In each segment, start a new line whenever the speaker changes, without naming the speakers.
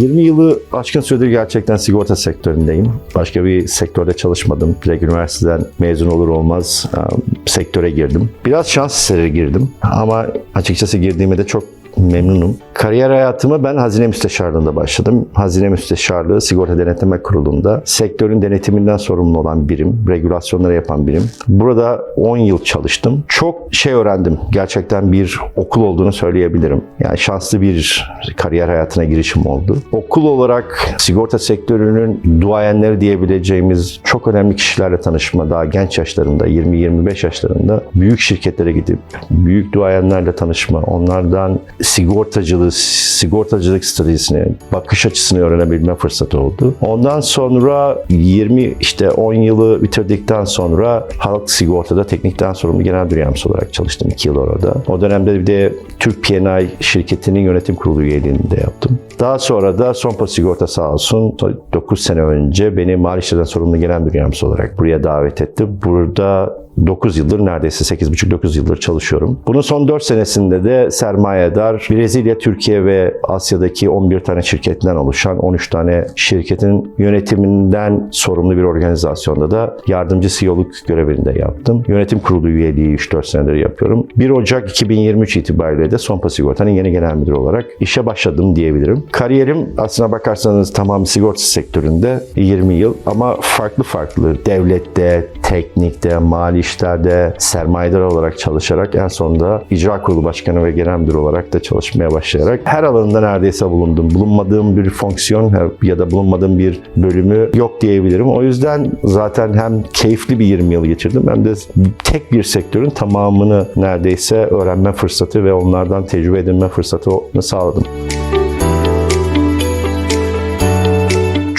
20 yılı aşkın süredir gerçekten sigorta sektöründeyim. Başka bir sektörde çalışmadım. Direkt üniversiteden mezun olur olmaz sektöre girdim. Biraz şans eseri girdim ama açıkçası girdiğime de çok memnunum. Kariyer hayatımı ben hazine müsteşarlığında başladım. Hazine müsteşarlığı sigorta denetleme kurulunda sektörün denetiminden sorumlu olan birim, regülasyonları yapan birim. Burada 10 yıl çalıştım. Çok şey öğrendim. Gerçekten bir okul olduğunu söyleyebilirim. Yani şanslı bir kariyer hayatına girişim oldu. Okul olarak sigorta sektörünün duayenleri diyebileceğimiz çok önemli kişilerle tanışma daha genç yaşlarında 20-25 yaşlarında büyük şirketlere gidip büyük duayenlerle tanışma, onlardan sigortacılığı, sigortacılık stratejisini, bakış açısını öğrenebilme fırsatı oldu. Ondan sonra 20 işte 10 yılı bitirdikten sonra halk sigortada teknikten sorumlu genel müdür olarak çalıştım 2 yıl orada. O dönemde bir de Türk P&I şirketinin yönetim kurulu üyeliğini de yaptım. Daha sonra da Sompo Sigorta sağ olsun 9 sene önce beni mali işlerden sorumlu genel müdür olarak buraya davet etti. Burada 9 yıldır neredeyse 8,5-9 yıldır çalışıyorum. Bunun son 4 senesinde de sermayedar Brezilya, Türkiye ve Asya'daki 11 tane şirketten oluşan 13 tane şirketin yönetiminden sorumlu bir organizasyonda da yardımcı CEO'luk görevinde yaptım. Yönetim kurulu üyeliği 3-4 senedir yapıyorum. 1 Ocak 2023 itibariyle de Sompo Sigorta'nın yeni genel müdürü olarak işe başladım diyebilirim. Kariyerim aslına bakarsanız tamam sigorta sektöründe 20 yıl ama farklı farklı devlette, teknikte, mali işlerde sermayedar olarak çalışarak en sonunda icra kurulu başkanı ve genel müdür olarak da çalışmaya başlayarak her alanında neredeyse bulundum. Bulunmadığım bir fonksiyon ya da bulunmadığım bir bölümü yok diyebilirim. O yüzden zaten hem keyifli bir 20 yıl geçirdim hem de tek bir sektörün tamamını neredeyse öğrenme fırsatı ve onlardan tecrübe edinme fırsatını sağladım.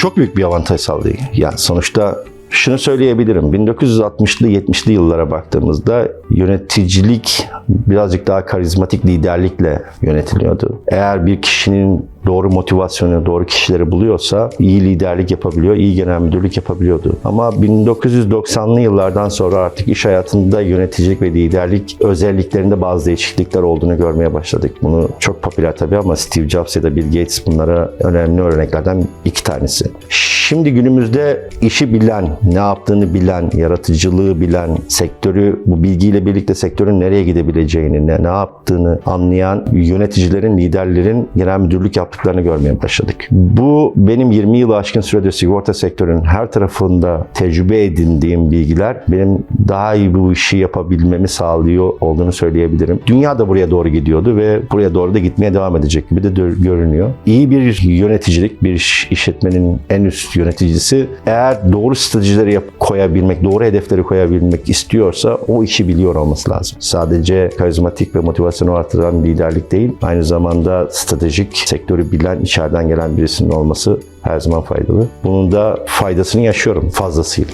çok büyük bir avantaj sağladı. Yani sonuçta şunu söyleyebilirim. 1960'lı 70'li yıllara baktığımızda yöneticilik birazcık daha karizmatik liderlikle yönetiliyordu. Eğer bir kişinin doğru motivasyonu, doğru kişileri buluyorsa iyi liderlik yapabiliyor, iyi genel müdürlük yapabiliyordu. Ama 1990'lı yıllardan sonra artık iş hayatında yöneticilik ve liderlik özelliklerinde bazı değişiklikler olduğunu görmeye başladık. Bunu çok popüler tabii ama Steve Jobs ya da Bill Gates bunlara önemli örneklerden iki tanesi. Şimdi günümüzde işi bilen, ne yaptığını bilen, yaratıcılığı bilen, sektörü bu bilgiyle birlikte sektörün nereye gidebileceğini, ne, ne yaptığını anlayan yöneticilerin, liderlerin genel müdürlük yaptıklarını görmeye başladık. Bu benim 20 yılı aşkın süredir sigorta sektörünün her tarafında tecrübe edindiğim bilgiler benim daha iyi bu işi yapabilmemi sağlıyor olduğunu söyleyebilirim. Dünya da buraya doğru gidiyordu ve buraya doğru da gitmeye devam edecek gibi de görünüyor. İyi bir yöneticilik, bir iş- işletmenin en üst yöneticisi eğer doğru stratejileri yap- koyabilmek, doğru hedefleri koyabilmek istiyorsa o işi biliyor olması lazım. Sadece karizmatik ve motivasyonu artıran liderlik değil, aynı zamanda stratejik sektörü bilen, içeriden gelen birisinin olması her zaman faydalı. Bunun da faydasını yaşıyorum fazlasıyla.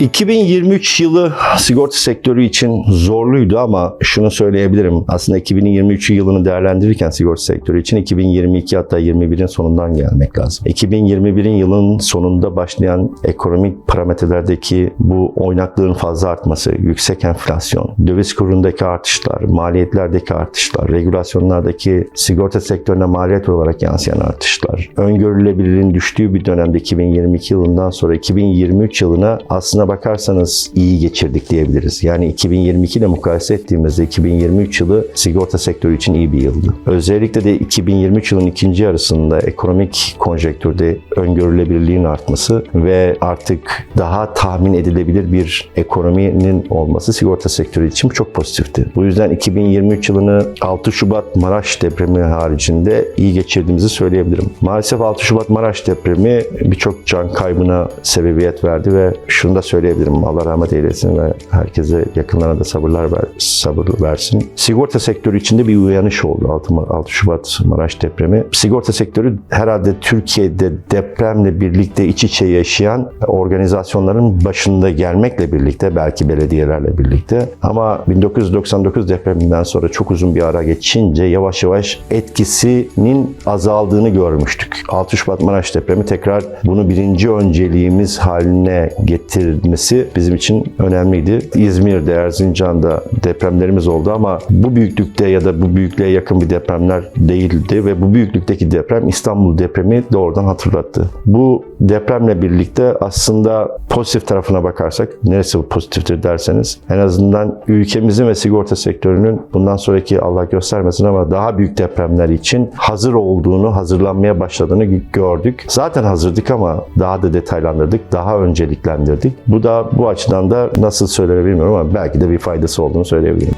2023 yılı sigorta sektörü için zorluydu ama şunu söyleyebilirim. Aslında 2023 yılını değerlendirirken sigorta sektörü için 2022 hatta 21'in sonundan gelmek lazım. 2021'in yılın sonunda başlayan ekonomik parametrelerdeki bu oynaklığın fazla artması, yüksek enflasyon, döviz kurundaki artışlar, maliyetlerdeki artışlar, regülasyonlardaki sigorta sektörüne maliyet olarak yansıyan artışlar, öngörülebilirliğin düştüğü bir dönemde 2022 yılından sonra 2023 yılına aslına bakarsanız iyi geçirdik diyebiliriz. Yani 2022 ile mukayese ettiğimizde 2023 yılı sigorta sektörü için iyi bir yıldı. Özellikle de 2023 yılın ikinci yarısında ekonomik konjektürde öngörülebilirliğin artması ve artık daha tahmin edilebilir bir ekonominin olması sigorta sektörü için çok pozitifti. Bu yüzden 2023 yılını 6 Şubat Maraş depremi haricinde iyi geçirdiğimizi söyleyebilirim. Maalesef 6 Şubat Maraş depremi birçok can kaybına sebebiyet verdi ve şunu da söyleyebilirim. Allah rahmet eylesin ve herkese yakınlarına da sabırlar ver, sabır versin. Sigorta sektörü içinde bir uyanış oldu 6, Ma- 6 Şubat Maraş depremi. Sigorta sektörü herhalde Türkiye'de depremle birlikte iç içe yaşayan organizasyonların başında gelmekle birlikte belki belediyelerle birlikte ama 1999 depreminden sonra çok uzun bir ara geçince yavaş yavaş etkisinin azaldığını görmüştük. 6 Şubat Maraş depremi tekrar bunu birinci önceliğimiz haline getirme gitmesi bizim için önemliydi. İzmir'de, Erzincan'da depremlerimiz oldu ama bu büyüklükte ya da bu büyüklüğe yakın bir depremler değildi ve bu büyüklükteki deprem İstanbul depremi doğrudan hatırlattı. Bu depremle birlikte aslında pozitif tarafına bakarsak, neresi bu pozitiftir derseniz, en azından ülkemizin ve sigorta sektörünün bundan sonraki Allah göstermesin ama daha büyük depremler için hazır olduğunu, hazırlanmaya başladığını gördük. Zaten hazırdık ama daha da detaylandırdık, daha önceliklendirdik. Bu da bu açıdan da nasıl söylenir bilmiyorum ama belki de bir faydası olduğunu söyleyebilirim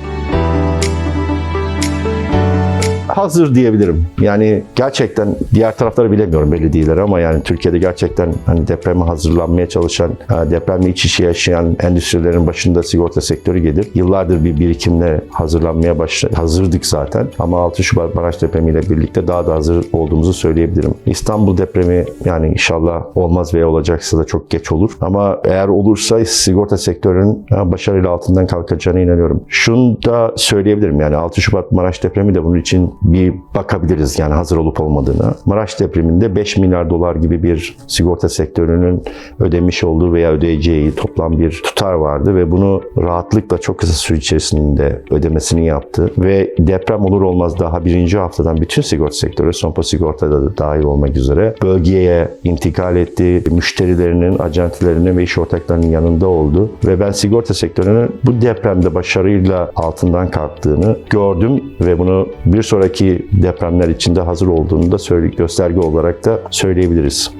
hazır diyebilirim. Yani gerçekten diğer tarafları bilemiyorum belediyeler ama yani Türkiye'de gerçekten hani depreme hazırlanmaya çalışan, e, depremle iç içe yaşayan endüstrilerin başında sigorta sektörü gelir. Yıllardır bir birikimle hazırlanmaya başladık. Hazırdık zaten ama 6 Şubat Maraş depremiyle birlikte daha da hazır olduğumuzu söyleyebilirim. İstanbul depremi yani inşallah olmaz veya olacaksa da çok geç olur. Ama eğer olursa sigorta sektörünün e, başarıyla altından kalkacağına inanıyorum. Şunu da söyleyebilirim yani 6 Şubat Maraş depremi de bunun için bir bakabiliriz yani hazır olup olmadığına. Maraş depreminde 5 milyar dolar gibi bir sigorta sektörünün ödemiş olduğu veya ödeyeceği toplam bir tutar vardı ve bunu rahatlıkla çok kısa süre içerisinde ödemesini yaptı ve deprem olur olmaz daha birinci haftadan bütün sigorta sektörü, Sompo Sigorta'da da dahil olmak üzere bölgeye intikal etti. Müşterilerinin, acentelerinin ve iş ortaklarının yanında oldu ve ben sigorta sektörünün bu depremde başarıyla altından kalktığını gördüm ve bunu bir sonraki depremler içinde hazır olduğunu da gösterge olarak da söyleyebiliriz.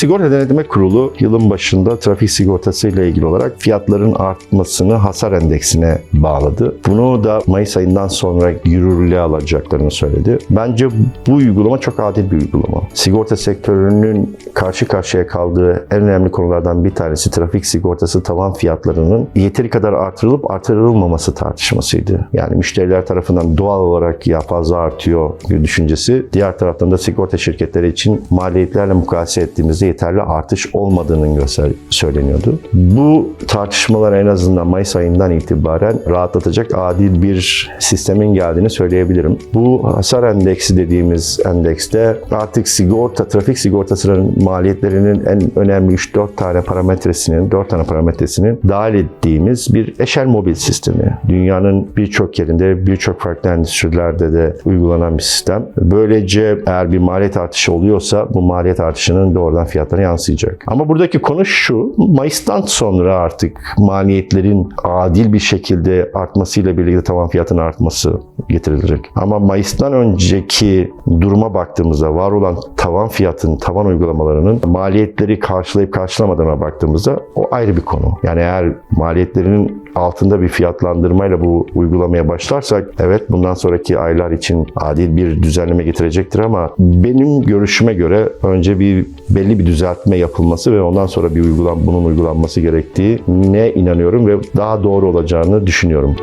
Sigorta Denetleme Kurulu yılın başında trafik sigortası ile ilgili olarak fiyatların artmasını hasar endeksine bağladı. Bunu da Mayıs ayından sonra yürürlüğe alacaklarını söyledi. Bence bu uygulama çok adil bir uygulama. Sigorta sektörünün karşı karşıya kaldığı en önemli konulardan bir tanesi trafik sigortası tavan fiyatlarının yeteri kadar artırılıp artırılmaması tartışmasıydı. Yani müşteriler tarafından doğal olarak ya fazla artıyor düşüncesi. Diğer taraftan da sigorta şirketleri için maliyetlerle mukayese ettiğimizde yeterli artış olmadığının göster söyleniyordu. Bu tartışmalar en azından Mayıs ayından itibaren rahatlatacak adil bir sistemin geldiğini söyleyebilirim. Bu hasar endeksi dediğimiz endekste artık sigorta, trafik sigortasının maliyetlerinin en önemli 3-4 tane parametresinin, 4 tane parametresinin dahil ettiğimiz bir eşel mobil sistemi. Dünyanın birçok yerinde, birçok farklı endüstrilerde de uygulanan bir sistem. Böylece eğer bir maliyet artışı oluyorsa bu maliyet artışının doğrudan fiyatlara yansıyacak. Ama buradaki konu şu, Mayıs'tan sonra artık maliyetlerin adil bir şekilde artmasıyla birlikte tavan fiyatının artması getirilecek. Ama Mayıs'tan önceki duruma baktığımızda var olan tavan fiyatın, tavan uygulamalarının maliyetleri karşılayıp karşılamadığına baktığımızda o ayrı bir konu. Yani eğer maliyetlerinin altında bir fiyatlandırmayla bu uygulamaya başlarsak evet bundan sonraki aylar için adil bir düzenleme getirecektir ama benim görüşüme göre önce bir belli bir düzeltme yapılması ve ondan sonra bir uygulan bunun uygulanması gerektiği ne inanıyorum ve daha doğru olacağını düşünüyorum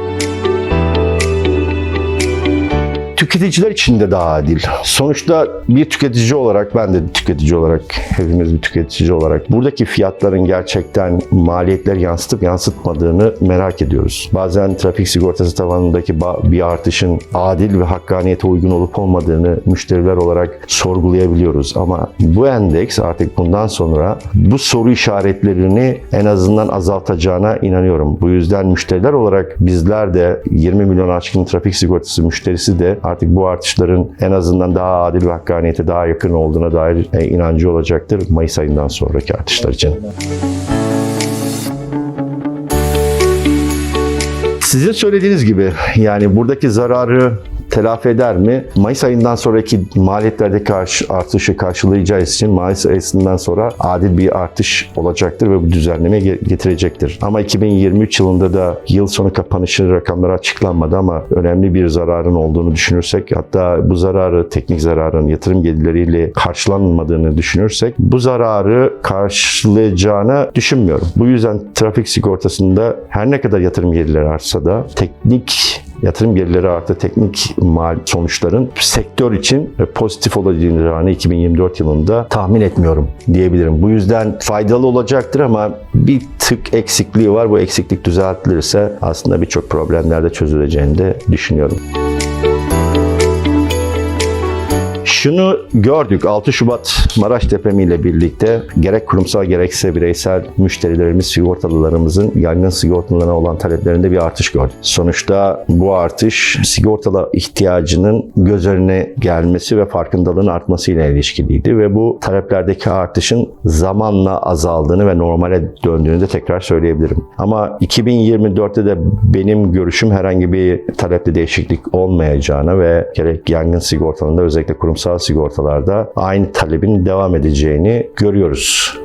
tüketiciler için de daha adil. Sonuçta bir tüketici olarak, ben de tüketici olarak, hepimiz bir tüketici olarak buradaki fiyatların gerçekten maliyetler yansıtıp yansıtmadığını merak ediyoruz. Bazen trafik sigortası tavanındaki bir artışın adil ve hakkaniyete uygun olup olmadığını müşteriler olarak sorgulayabiliyoruz. Ama bu endeks artık bundan sonra bu soru işaretlerini en azından azaltacağına inanıyorum. Bu yüzden müşteriler olarak bizler de 20 milyon aşkın trafik sigortası müşterisi de artık bu artışların en azından daha adil ve hakkaniyete daha yakın olduğuna dair e, inancı olacaktır Mayıs ayından sonraki artışlar için. Sizin söylediğiniz gibi yani buradaki zararı telafi eder mi? Mayıs ayından sonraki maliyetlerdeki artışı karşılayacağız için Mayıs ayından sonra adil bir artış olacaktır ve bu düzenleme getirecektir. Ama 2023 yılında da yıl sonu kapanışı rakamları açıklanmadı ama önemli bir zararın olduğunu düşünürsek hatta bu zararı teknik zararın yatırım gelirleriyle karşılanmadığını düşünürsek bu zararı karşılayacağını düşünmüyorum. Bu yüzden trafik sigortasında her ne kadar yatırım gelirleri artsa da teknik yatırım gelirleri artı teknik mal sonuçların sektör için pozitif olacağını 2024 yılında tahmin etmiyorum diyebilirim. Bu yüzden faydalı olacaktır ama bir tık eksikliği var. Bu eksiklik düzeltilirse aslında birçok problemler de çözüleceğini de düşünüyorum. Şunu gördük 6 Şubat Maraş depremiyle birlikte gerek kurumsal gerekse bireysel müşterilerimiz, sigortalılarımızın yangın sigortalarına olan taleplerinde bir artış gördük. Sonuçta bu artış sigortalı ihtiyacının göz önüne gelmesi ve farkındalığın artmasıyla ilişkiliydi ve bu taleplerdeki artışın zamanla azaldığını ve normale döndüğünü de tekrar söyleyebilirim. Ama 2024'te de benim görüşüm herhangi bir talepte değişiklik olmayacağına ve gerek yangın sigortalarında özellikle kurumsal sigortalarda aynı talebin devam edeceğini görüyoruz.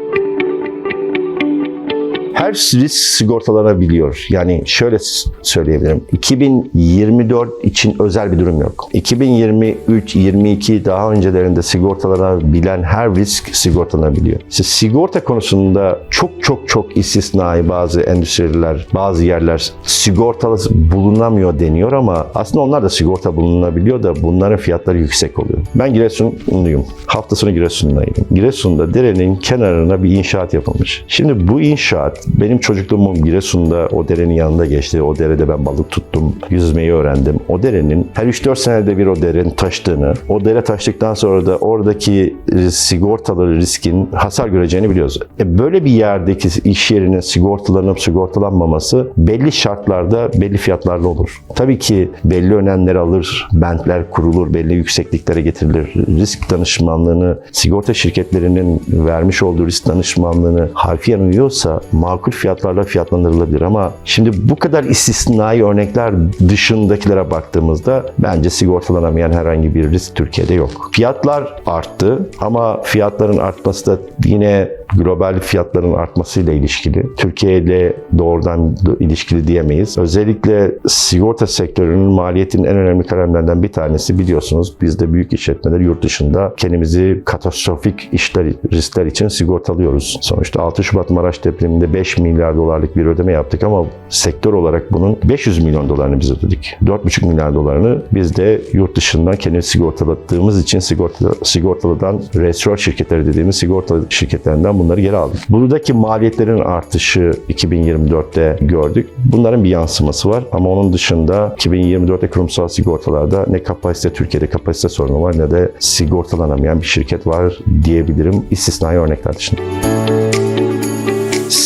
Her risk sigortalanabiliyor. Yani şöyle söyleyebilirim. 2024 için özel bir durum yok. 2023, 22 daha öncelerinde sigortalanabilen her risk sigortalanabiliyor. İşte sigorta konusunda çok çok çok istisnai bazı endüstriler, bazı yerler sigortalı bulunamıyor deniyor ama aslında onlar da sigorta bulunabiliyor da bunların fiyatları yüksek oluyor. Ben Giresunluyum. Hafta sonu Giresun'dayım. Giresun'da derenin kenarına bir inşaat yapılmış. Şimdi bu inşaat benim çocukluğum Giresun'da o derenin yanında geçti. O derede ben balık tuttum, yüzmeyi öğrendim. O derenin her 3-4 senede bir o derenin taştığını, o dere taştıktan sonra da oradaki sigortalı riskin hasar göreceğini biliyoruz. E böyle bir yerdeki iş yerinin sigortalanıp sigortalanmaması belli şartlarda belli fiyatlarla olur. Tabii ki belli önlemler alır, bentler kurulur, belli yüksekliklere getirilir. Risk danışmanlığını, sigorta şirketlerinin vermiş olduğu risk danışmanlığını harfiyen uyuyorsa makul fiyatlarla fiyatlandırılabilir ama şimdi bu kadar istisnai örnekler dışındakilere baktığımızda bence sigortalanamayan herhangi bir risk Türkiye'de yok. Fiyatlar arttı ama fiyatların artması da yine global fiyatların artmasıyla ilişkili. Türkiye ile doğrudan ilişkili diyemeyiz. Özellikle sigorta sektörünün maliyetinin en önemli kalemlerinden bir tanesi biliyorsunuz biz de büyük işletmeler yurt dışında kendimizi katastrofik işler, riskler için sigortalıyoruz. Sonuçta 6 Şubat Maraş depreminde 5 milyar dolarlık bir ödeme yaptık ama sektör olarak bunun 500 milyon dolarını biz ödedik. 4,5 milyar dolarını biz de yurt dışından kendimizi sigortaladığımız için sigorta, sigortalıdan restore şirketleri dediğimiz sigorta şirketlerinden bunları geri aldık. Buradaki maliyetlerin artışı 2024'te gördük. Bunların bir yansıması var ama onun dışında 2024'te kurumsal sigortalarda ne kapasite Türkiye'de kapasite sorunu var ne de sigortalanamayan bir şirket var diyebilirim istisnai örnekler dışında.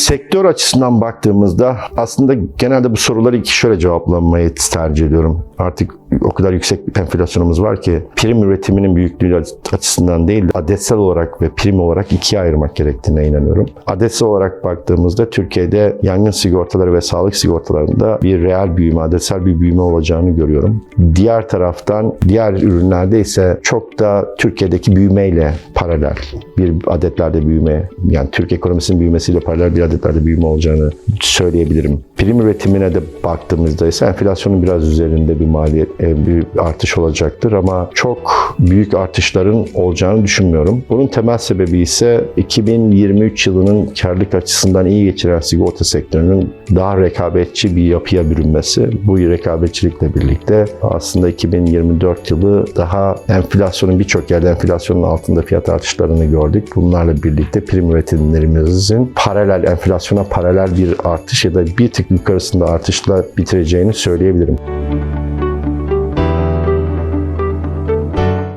Sektör açısından baktığımızda aslında genelde bu soruları iki şöyle cevaplanmayı tercih ediyorum. Artık o kadar yüksek bir enflasyonumuz var ki prim üretiminin büyüklüğü açısından değil adetsel olarak ve prim olarak ikiye ayırmak gerektiğine inanıyorum. Adetsel olarak baktığımızda Türkiye'de yangın sigortaları ve sağlık sigortalarında bir reel büyüme, adetsel bir büyüme olacağını görüyorum. Diğer taraftan diğer ürünlerde ise çok da Türkiye'deki büyümeyle paralel bir adetlerde büyüme yani Türk ekonomisinin büyümesiyle paralel bir adetlerde büyüme olacağını söyleyebilirim. Prim üretimine de baktığımızda ise enflasyonun biraz üzerinde bir maliyet, e, bir artış olacaktır ama çok büyük artışların olacağını düşünmüyorum. Bunun temel sebebi ise 2023 yılının karlılık açısından iyi geçiren sigorta sektörünün daha rekabetçi bir yapıya bürünmesi. Bu rekabetçilikle birlikte aslında 2024 yılı daha enflasyonun birçok yerde enflasyonun altında fiyat artışlarını gördük. Bunlarla birlikte prim üretimlerimizin paralel enflasyona paralel bir artış ya da bir tık yukarısında artışla bitireceğini söyleyebilirim.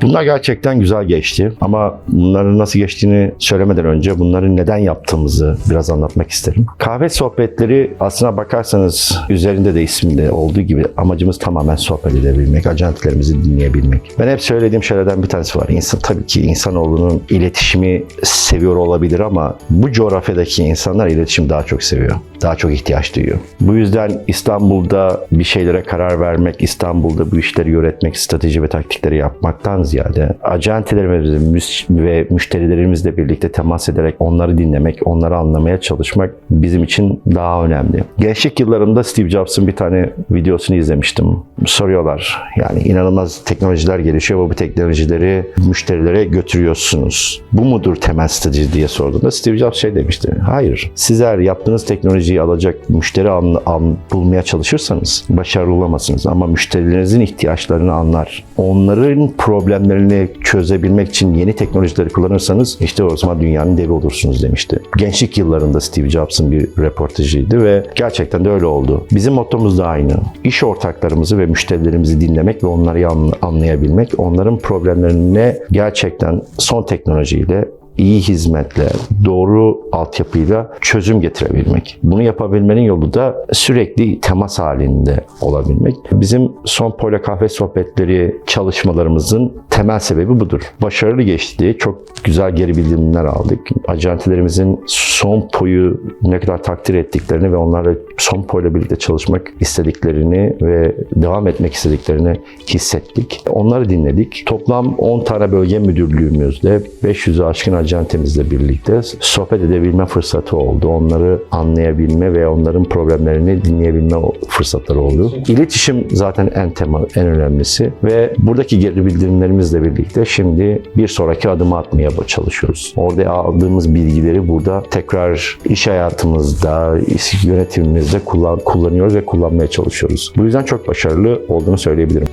Bunlar gerçekten güzel geçti ama bunların nasıl geçtiğini söylemeden önce bunları neden yaptığımızı biraz anlatmak isterim. Kahve sohbetleri aslına bakarsanız üzerinde de isminde olduğu gibi amacımız tamamen sohbet edebilmek, acentilerimizi dinleyebilmek. Ben hep söylediğim şeylerden bir tanesi var. İnsan tabii ki insanoğlunun iletişimi seviyor olabilir ama bu coğrafyadaki insanlar iletişim daha çok seviyor. Daha çok ihtiyaç duyuyor. Bu yüzden İstanbul'da bir şeylere karar vermek, İstanbul'da bu işleri yönetmek, strateji ve taktikleri yapmaktan ziyade acentilerimiz ve müşterilerimizle birlikte temas ederek onları dinlemek, onları anlamaya çalışmak bizim için daha önemli. Gençlik yıllarımda Steve Jobs'ın bir tane videosunu izlemiştim. Soruyorlar yani inanılmaz teknolojiler gelişiyor ve bu teknolojileri müşterilere götürüyorsunuz. Bu mudur temel strateji diye sorduğunda Steve Jobs şey demişti. Hayır. Sizler yaptığınız teknolojiyi alacak müşteri an, an, bulmaya çalışırsanız başarılı olamazsınız. Ama müşterilerinizin ihtiyaçlarını anlar. Onların problem problemlerini çözebilmek için yeni teknolojileri kullanırsanız işte o zaman dünyanın devi olursunuz demişti. Gençlik yıllarında Steve Jobs'ın bir röportajıydı ve gerçekten de öyle oldu. Bizim mottomuz da aynı. İş ortaklarımızı ve müşterilerimizi dinlemek ve onları anla- anlayabilmek, onların problemlerine gerçekten son teknolojiyle iyi hizmetle, doğru altyapıyla çözüm getirebilmek. Bunu yapabilmenin yolu da sürekli temas halinde olabilmek. Bizim son Pola Kahve Sohbetleri çalışmalarımızın temel sebebi budur. Başarılı geçti. Çok güzel geri bildirimler aldık. Acentelerimizin son poyu ne kadar takdir ettiklerini ve onlarla son poyla birlikte çalışmak istediklerini ve devam etmek istediklerini hissettik. Onları dinledik. Toplam 10 tane bölge müdürlüğümüzde 500'ü aşkın acentemizle birlikte sohbet edebilme fırsatı oldu. Onları anlayabilme ve onların problemlerini dinleyebilme fırsatları oldu. İletişim zaten en temel, en önemlisi ve buradaki geri bildirimlerimizle birlikte şimdi bir sonraki adımı atmaya çalışıyoruz. Orada aldığımız bilgileri burada tekrar iş hayatımızda, iş yönetimimizde kullan, kullanıyoruz ve kullanmaya çalışıyoruz. Bu yüzden çok başarılı olduğunu söyleyebilirim.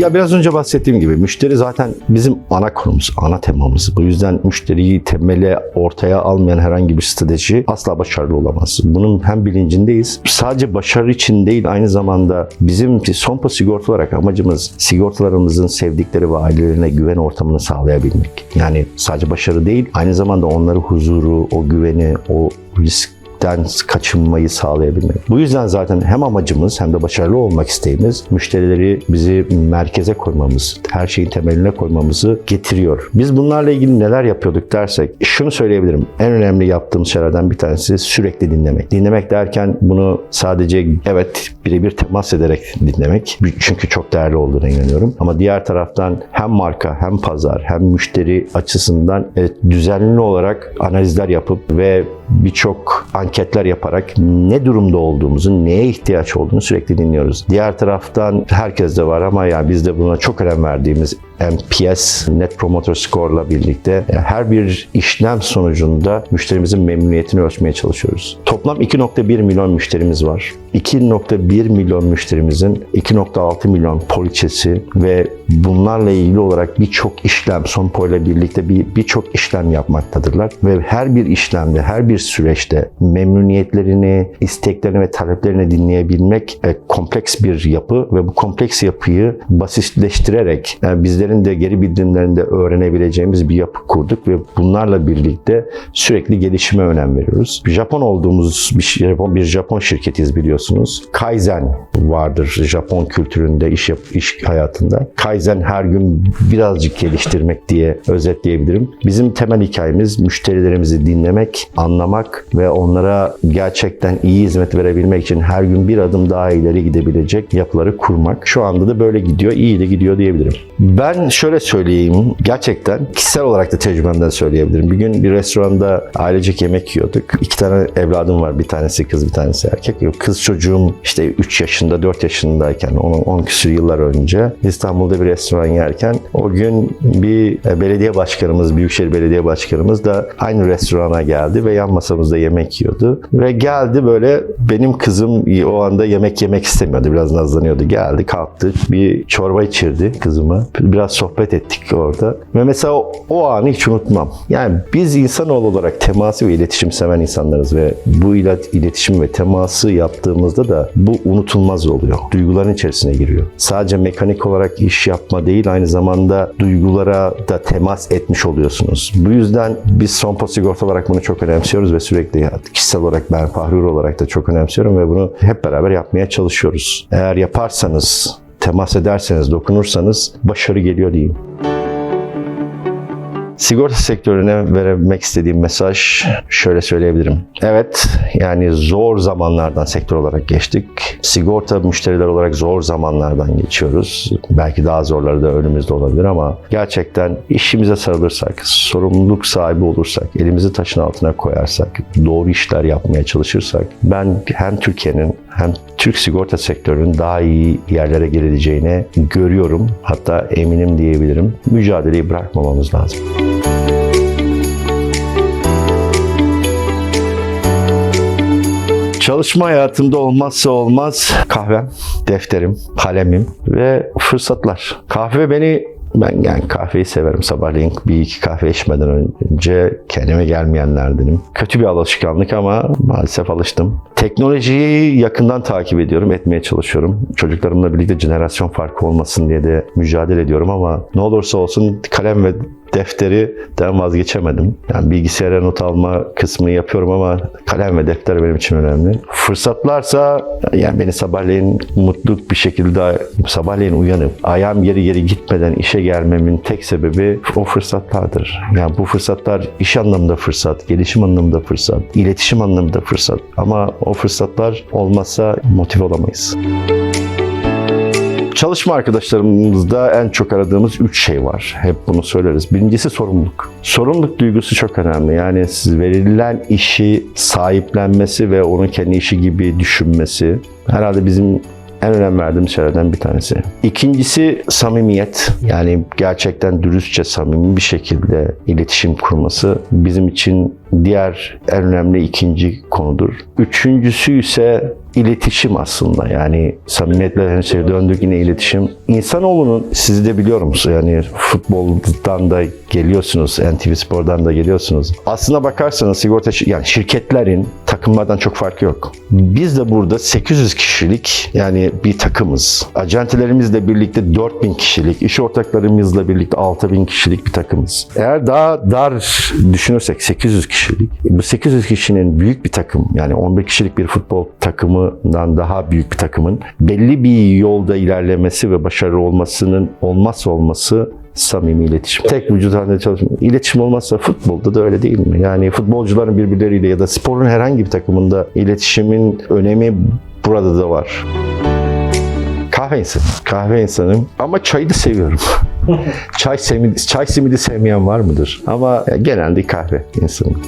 Ya biraz önce bahsettiğim gibi müşteri zaten bizim ana konumuz, ana temamız. Bu yüzden müşteriyi temele ortaya almayan herhangi bir strateji asla başarılı olamaz. Bunun hem bilincindeyiz. Sadece başarı için değil aynı zamanda bizim Sompo sigorta olarak amacımız sigortalarımızın sevdikleri ve ailelerine güven ortamını sağlayabilmek. Yani sadece başarı değil aynı zamanda onları huzuru, o güveni, o risk den kaçınmayı sağlayabilmek. Bu yüzden zaten hem amacımız hem de başarılı olmak isteğimiz müşterileri bizi merkeze koymamız, her şeyin temeline koymamızı getiriyor. Biz bunlarla ilgili neler yapıyorduk dersek şunu söyleyebilirim. En önemli yaptığımız şeylerden bir tanesi sürekli dinlemek. Dinlemek derken bunu sadece evet birebir temas ederek dinlemek. Çünkü çok değerli olduğuna inanıyorum. Ama diğer taraftan hem marka hem pazar hem müşteri açısından e, düzenli olarak analizler yapıp ve birçok anketler yaparak ne durumda olduğumuzu, neye ihtiyaç olduğunu sürekli dinliyoruz. Diğer taraftan herkes de var ama yani biz de buna çok önem verdiğimiz NPS, Net Promoter Score'la birlikte her bir işlem sonucunda müşterimizin memnuniyetini ölçmeye çalışıyoruz. Toplam 2.1 milyon müşterimiz var. 2.1 milyon müşterimizin 2.6 milyon poliçesi ve bunlarla ilgili olarak birçok işlem, Sompo ile birlikte bir birçok işlem yapmaktadırlar ve her bir işlemde, her bir süreçte memnuniyetlerini, isteklerini ve taleplerini dinleyebilmek e, kompleks bir yapı ve bu kompleks yapıyı basitleştirerek yani de geri bildirimlerinde öğrenebileceğimiz bir yapı kurduk ve bunlarla birlikte sürekli gelişime önem veriyoruz. Japon olduğumuz bir Japon bir Japon şirketiyiz biliyorsunuz. Kaizen vardır Japon kültüründe, iş yap, iş hayatında. Kaizen her gün birazcık geliştirmek diye özetleyebilirim. Bizim temel hikayemiz müşterilerimizi dinlemek, anlamak ve onlara gerçekten iyi hizmet verebilmek için her gün bir adım daha ileri gidebilecek yapıları kurmak. Şu anda da böyle gidiyor, iyi de gidiyor diyebilirim. Ben şöyle söyleyeyim, gerçekten kişisel olarak da tecrübemden söyleyebilirim. Bir gün bir restoranda ailecek yemek yiyorduk. İki tane evladım var, bir tanesi kız, bir tanesi erkek. Kız çocuğum işte 3 yaşında, 4 yaşındayken, 10, 10 küsur yıllar önce İstanbul'da bir restoran yerken o gün bir belediye başkanımız, Büyükşehir Belediye Başkanımız da aynı restorana geldi ve yan masamızda yemek yiyordu. Ve geldi böyle benim kızım o anda yemek yemek istemiyordu. Biraz nazlanıyordu. Geldi kalktı bir çorba içirdi kızıma. Biraz sohbet ettik orada. Ve mesela o, o anı hiç unutmam. Yani biz insanoğlu olarak teması ve iletişim seven insanlarız ve bu ilet, iletişim ve teması yaptığımızda da bu unutulmaz oluyor. Duyguların içerisine giriyor. Sadece mekanik olarak iş yapma değil aynı zamanda duygulara da temas etmiş oluyorsunuz. Bu yüzden biz Sompo Sigorta olarak bunu çok önemsiyoruz ve sürekli kişisel olarak ben Fahri olarak da çok önemsiyorum ve bunu hep beraber yapmaya çalışıyoruz. Eğer yaparsanız, temas ederseniz, dokunursanız başarı geliyor diyeyim. Sigorta sektörüne verebilmek istediğim mesaj şöyle söyleyebilirim. Evet yani zor zamanlardan sektör olarak geçtik. Sigorta müşteriler olarak zor zamanlardan geçiyoruz. Belki daha zorları da önümüzde olabilir ama gerçekten işimize sarılırsak, sorumluluk sahibi olursak, elimizi taşın altına koyarsak, doğru işler yapmaya çalışırsak ben hem Türkiye'nin hem Türk sigorta sektörünün daha iyi yerlere geleceğine görüyorum. Hatta eminim diyebilirim. Mücadeleyi bırakmamamız lazım. Çalışma hayatımda olmazsa olmaz kahvem, defterim, kalemim ve fırsatlar. Kahve beni ben yani kahveyi severim sabahleyin bir iki kahve içmeden önce kendime gelmeyenlerdenim. Kötü bir alışkanlık ama maalesef alıştım. Teknolojiyi yakından takip ediyorum, etmeye çalışıyorum. Çocuklarımla birlikte jenerasyon farkı olmasın diye de mücadele ediyorum ama ne olursa olsun kalem ve defteri de vazgeçemedim. Yani bilgisayara not alma kısmını yapıyorum ama kalem ve defter benim için önemli. Fırsatlarsa yani beni sabahleyin mutlu bir şekilde sabahleyin uyanıp ayağım geri geri gitmeden işe gelmemin tek sebebi o fırsatlardır. Yani bu fırsatlar iş anlamında fırsat, gelişim anlamında fırsat, iletişim anlamında fırsat. Ama o fırsatlar olmazsa motive olamayız. Çalışma arkadaşlarımızda en çok aradığımız üç şey var. Hep bunu söyleriz. Birincisi sorumluluk. Sorumluluk duygusu çok önemli. Yani siz verilen işi sahiplenmesi ve onu kendi işi gibi düşünmesi herhalde bizim en önem verdiğimiz şeylerden bir tanesi. İkincisi samimiyet. Yani gerçekten dürüstçe samimi bir şekilde iletişim kurması bizim için diğer en önemli ikinci konudur. Üçüncüsü ise iletişim aslında. Yani samimiyetle her şeye döndük yine iletişim. İnsanoğlunun siz de biliyor musunuz yani futboldan da geliyorsunuz, NTV Spor'dan da geliyorsunuz. Aslına bakarsanız sigorta yani şirketlerin takımlardan çok farkı yok. Biz de burada 800 kişilik yani bir takımız. Acentelerimizle birlikte 4000 kişilik, iş ortaklarımızla birlikte 6000 kişilik bir takımız. Eğer daha dar düşünürsek 800 kişilik. Bu 800 kişinin büyük bir takım yani 11 kişilik bir futbol takımından daha büyük bir takımın belli bir yolda ilerlemesi ve başarılı olmasının olmazsa olması samimi iletişim. Tek vücut halinde çalışma. İletişim olmazsa futbolda da öyle değil mi? Yani futbolcuların birbirleriyle ya da sporun herhangi bir takımında iletişimin önemi burada da var. Kahve insanı. Kahve insanım ama çayı da seviyorum. çay, simidi, çay simidi sevmeyen var mıdır? Ama genelde kahve insanım.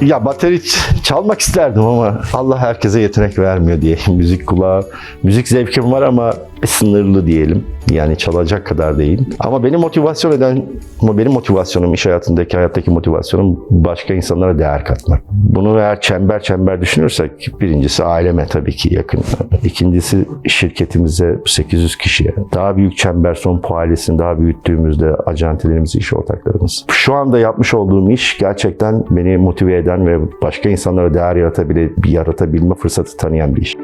Ya bateri çalmak isterdim ama Allah herkese yetenek vermiyor diye. Müzik kulağı, müzik zevkim var ama sınırlı diyelim. Yani çalacak kadar değil. Ama beni motivasyon eden, ama benim motivasyonum, iş hayatındaki, hayattaki motivasyonum başka insanlara değer katmak. Bunu eğer çember çember düşünürsek birincisi aileme tabii ki yakın. İkincisi şirketimize 800 kişiye. Daha büyük çember son ailesini daha büyüttüğümüzde acentelerimiz, iş ortaklarımız. Şu anda yapmış olduğum iş gerçekten beni motive eden ve başka insanlara değer yaratabilme fırsatı tanıyan bir iş.